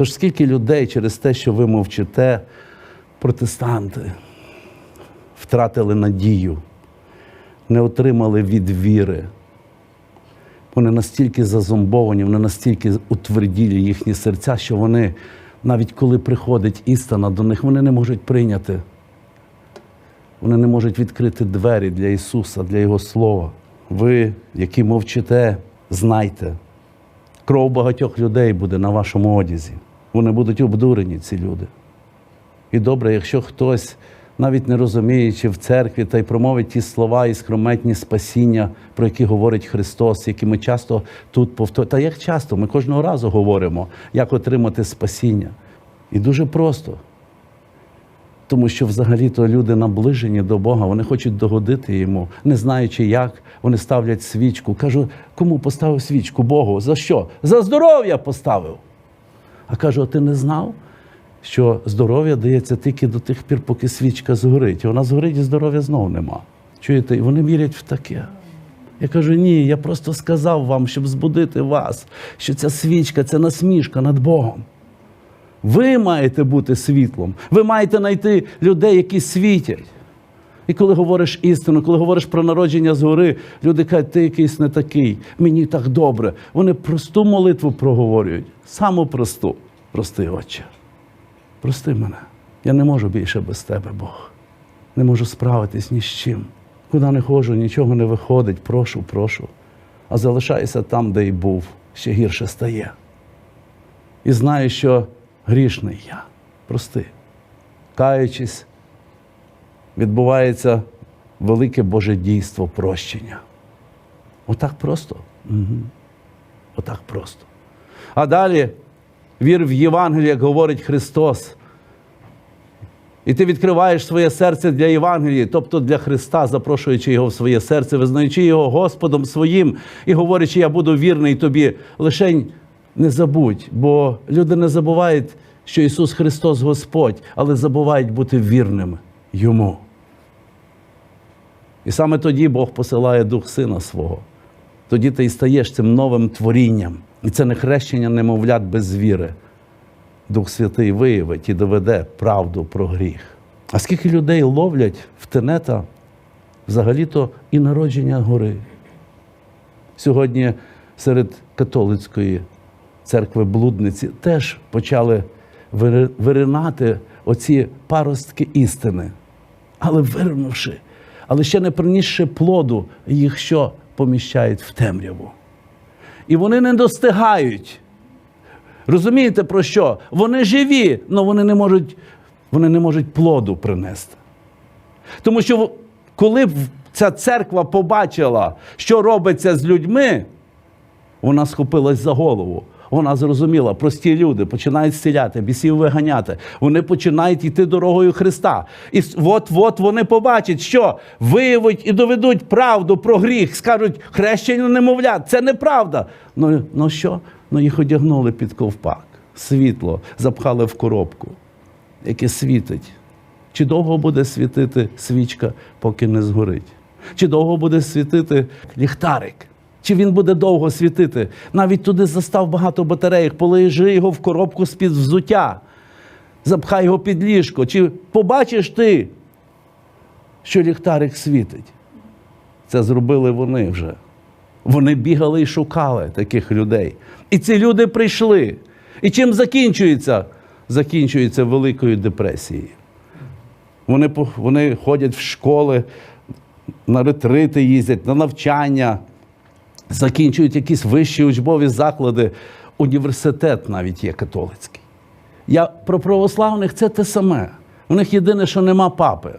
Тож скільки людей через те, що ви мовчите, протестанти, втратили надію, не отримали від віри. Вони настільки зазомбовані, вони настільки утверділі їхні серця, що вони, навіть коли приходить істина до них, вони не можуть прийняти. Вони не можуть відкрити двері для Ісуса, для Його Слова. Ви, які мовчите, знайте, кров багатьох людей буде на вашому одязі. Вони будуть обдурені, ці люди. І добре, якщо хтось, навіть не розуміючи в церкві, та й промовить ті слова і скрометні спасіння, про які говорить Христос, які ми часто тут повторюємо. Та як часто? Ми кожного разу говоримо, як отримати спасіння. І дуже просто. Тому що взагалі-то люди наближені до Бога, вони хочуть догодити йому, не знаючи як, вони ставлять свічку. Кажу, кому поставив свічку? Богу. За що? За здоров'я поставив. А кажу, а ти не знав, що здоров'я дається тільки до тих пір, поки свічка згорить. І вона згорить і здоров'я знову нема. Чуєте? І вони вірять в таке. Я кажу, ні, я просто сказав вам, щоб збудити вас, що ця свічка це насмішка над Богом. Ви маєте бути світлом. Ви маєте знайти людей, які світять. І коли говориш істину, коли говориш про народження згори, люди кажуть, ти якийсь не такий, мені так добре. Вони просту молитву проговорюють, саму просту. Прости, Отче. Прости мене. Я не можу більше без тебе, Бог. Не можу справитись ні з чим. Куди не ходжу, нічого не виходить. Прошу, прошу. А залишаюся там, де й був, ще гірше стає. І знаю, що грішний я. Прости. Каючись, відбувається велике Боже дійство прощення. Отак просто. Угу. Отак просто. А далі вір в Євангеліє, як говорить Христос. І ти відкриваєш своє серце для Євангелії, тобто для Христа, запрошуючи Його в своє серце, визнаючи Його Господом своїм і говорячи, я буду вірний тобі. Лишень не забудь, бо люди не забувають, що Ісус Христос Господь, але забувають бути вірними Йому. І саме тоді Бог посилає Дух Сина свого. Тоді ти і стаєш цим новим творінням. І це не хрещення немовлят без віри. Дух Святий виявить і доведе правду про гріх. А скільки людей ловлять в тенета взагалі-то і народження гори? Сьогодні серед католицької церкви блудниці теж почали виринати оці паростки істини, але виринувши, але ще не принісши плоду, їх що поміщають в темряву. І вони не достигають. Розумієте про що? Вони живі, але вони не можуть, вони не можуть плоду принести. Тому що коли ця церква побачила, що робиться з людьми, вона схопилась за голову. Вона зрозуміла, прості люди починають зціляти, бісів виганяти. Вони починають йти дорогою Христа. І от-от вони побачать, що виявить і доведуть правду про гріх, скажуть, хрещення немовлят, це неправда. Ну, ну що? Ну їх одягнули під ковпак, світло, запхали в коробку, яке світить. Чи довго буде світити свічка, поки не згорить? Чи довго буде світити ліхтарик? Чи він буде довго світити? Навіть туди застав багато батареїк, положи його в коробку з-під взуття, запхай його під ліжко. Чи побачиш ти, що ліхтарик світить? Це зробили вони вже. Вони бігали і шукали таких людей. І ці люди прийшли. І чим закінчується? Закінчується Великою депресією. Вони, вони ходять в школи, на ретрити їздять, на навчання закінчують якісь вищі учбові заклади, університет навіть є католицький. Я про православних це те саме. У них єдине, що нема папи.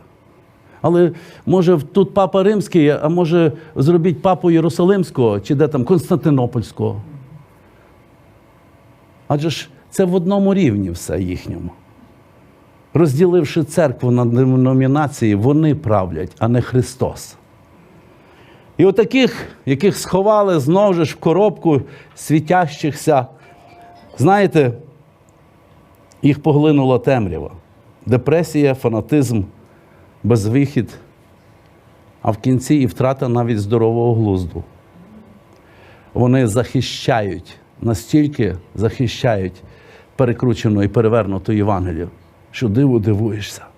Але може тут папа римський, а може зробіть папу Єрусалимського чи де там Константинопольського. Адже ж це в одному рівні все їхньому. Розділивши церкву на деномінації, вони правлять, а не Христос. І отаких, яких сховали знову ж в коробку світящихся, знаєте, їх поглинула темрява, депресія, фанатизм, безвихід, а в кінці і втрата навіть здорового глузду. Вони захищають, настільки захищають перекручену і перевернуту Євангелію, що диву дивуєшся.